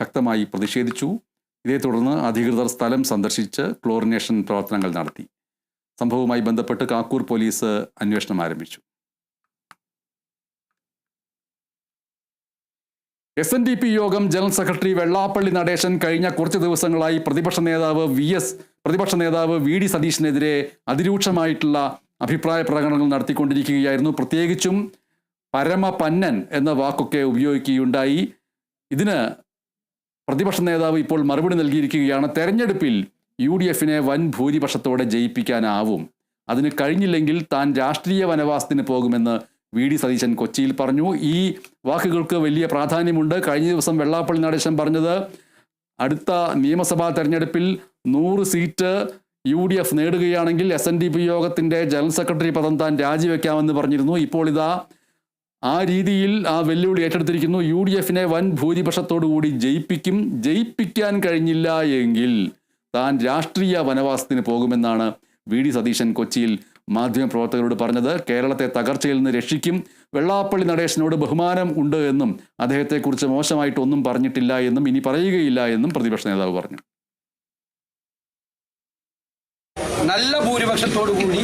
ശക്തമായി പ്രതിഷേധിച്ചു. ഇതേ തുടർന്ന് അധികൃതർ സ്ഥലം സന്ദർശിച്ച് ക്ലോറിനേഷൻ പ്രവർത്തനങ്ങൾ നടത്തി. സംഭവവുമായി ബന്ധപ്പെട്ട് കാക്കൂർ പോലീസ് അന്വേഷണം ആരംഭിച്ചു. എസ് എൻ ഡി പി യോഗം ജനറൽ സെക്രട്ടറി വെള്ളാപ്പള്ളി നടേശൻ കഴിഞ്ഞ കുറച്ച് ദിവസങ്ങളായി പ്രതിപക്ഷ നേതാവ് വി എസ് പ്രതിപക്ഷ നേതാവ് വി ഡി സതീഷിനെതിരെ അതിരൂക്ഷമായിട്ടുള്ള അഭിപ്രായ പ്രകടനങ്ങൾ നടത്തിക്കൊണ്ടിരിക്കുകയായിരുന്നു. പ്രത്യേകിച്ചും പരമപന്നൻ എന്ന വാക്കൊക്കെ ഉപയോഗിക്കുകയുണ്ടായി. ഇതിന് പ്രതിപക്ഷ നേതാവ് ഇപ്പോൾ മറുപടി നൽകിയിരിക്കുകയാണ്. തെരഞ്ഞെടുപ്പിൽ യു ഡി എഫിനെ വൻ ഭൂരിപക്ഷത്തോടെ ജയിപ്പിക്കാനാവും. അതിന് കഴിഞ്ഞില്ലെങ്കിൽ താൻ രാഷ്ട്രീയ വനവാസത്തിന് പോകുമെന്ന് വി ഡി സതീശൻ കൊച്ചിയിൽ പറഞ്ഞു. ഈ വാക്കുകൾക്ക് വലിയ പ്രാധാന്യമുണ്ട്. കഴിഞ്ഞ ദിവസം വെള്ളാപ്പള്ളി നടേശൻ പറഞ്ഞത് അടുത്ത നിയമസഭാ തെരഞ്ഞെടുപ്പിൽ നൂറ് സീറ്റ് യു ഡി എഫ് നേടുകയാണെങ്കിൽ എസ് എൻ ഡി പി യോഗത്തിന്റെ ജനറൽ സെക്രട്ടറി പദം താൻ രാജിവെക്കാമെന്ന് പറഞ്ഞിരുന്നു. ഇപ്പോൾ ഇതാ ആ രീതിയിൽ ആ വെല്ലുവിളി ഏറ്റെടുത്തിരിക്കുന്നു. യു ഡി എഫിനെ വൻ ഭൂരിപക്ഷത്തോടു കൂടി ജയിപ്പിക്കും. ജയിപ്പിക്കാൻ കഴിഞ്ഞില്ല എങ്കിൽ താൻ രാഷ്ട്രീയ വനവാസത്തിന് പോകുമെന്നാണ് വി ഡി സതീശൻ കൊച്ചിയിൽ മാധ്യമപ്രവർത്തകരോട് പറഞ്ഞത്. കേരളത്തെ തകർച്ചയിൽ നിന്ന് രക്ഷിക്കും. വെള്ളാപ്പള്ളി നടേശനോട് ബഹുമാനം ഉണ്ട് എന്നും അദ്ദേഹത്തെക്കുറിച്ച് മോശമായിട്ടൊന്നും പറഞ്ഞിട്ടില്ല എന്നും ഇനി പറയുകയില്ല എന്നും പ്രതിപക്ഷ നേതാവ് പറഞ്ഞു. നല്ല ഭൂരിപക്ഷത്തോടു കൂടി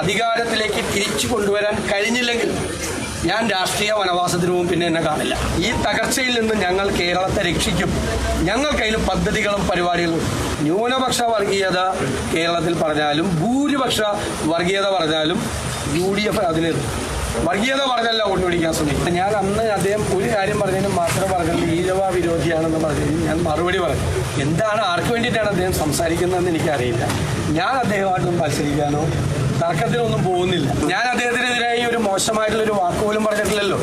അധികാരത്തിലേക്ക് തിരിച്ചു കൊണ്ടുവരാൻ കഴിഞ്ഞില്ലെങ്കിൽ ഞാൻ രാഷ്ട്രീയ വനവാസത്തിനും പിന്നെ എന്നെ കാണില്ല. ഈ തകർച്ചയിൽ നിന്ന് ഞങ്ങൾ കേരളത്തെ രക്ഷിക്കും. ഞങ്ങൾക്കതിൽ പദ്ധതികളും പരിപാടികളും ന്യൂനപക്ഷ വർഗീയത കേരളത്തിൽ പറഞ്ഞാലും ഭൂരിപക്ഷ വർഗീയത പറഞ്ഞാലും യു ഡി എഫ് അതിന് വർഗീയത പറഞ്ഞല്ല വോട്ട് പിടിക്കാൻ ശ്രമിക്കും ഞാൻ അന്ന് അദ്ദേഹം ഒരു കാര്യം പറഞ്ഞതിന് മാത്രം പറഞ്ഞത് ഈഴവ വിരോധിയാണെന്ന് പറഞ്ഞതിന് ഞാൻ മറുപടി പറഞ്ഞു. എന്താണ് ആർക്ക് വേണ്ടിയിട്ടാണ് അദ്ദേഹം സംസാരിക്കുന്നതെന്ന് എനിക്കറിയില്ല. ഞാൻ അദ്ദേഹമായിട്ടൊന്നും മത്സരിക്കാനോ തർക്കത്തിനൊന്നും പോകുന്നില്ല. ഞാൻ ഒരു വാക്ക് പോലും പറഞ്ഞിട്ടില്ലല്ലോ.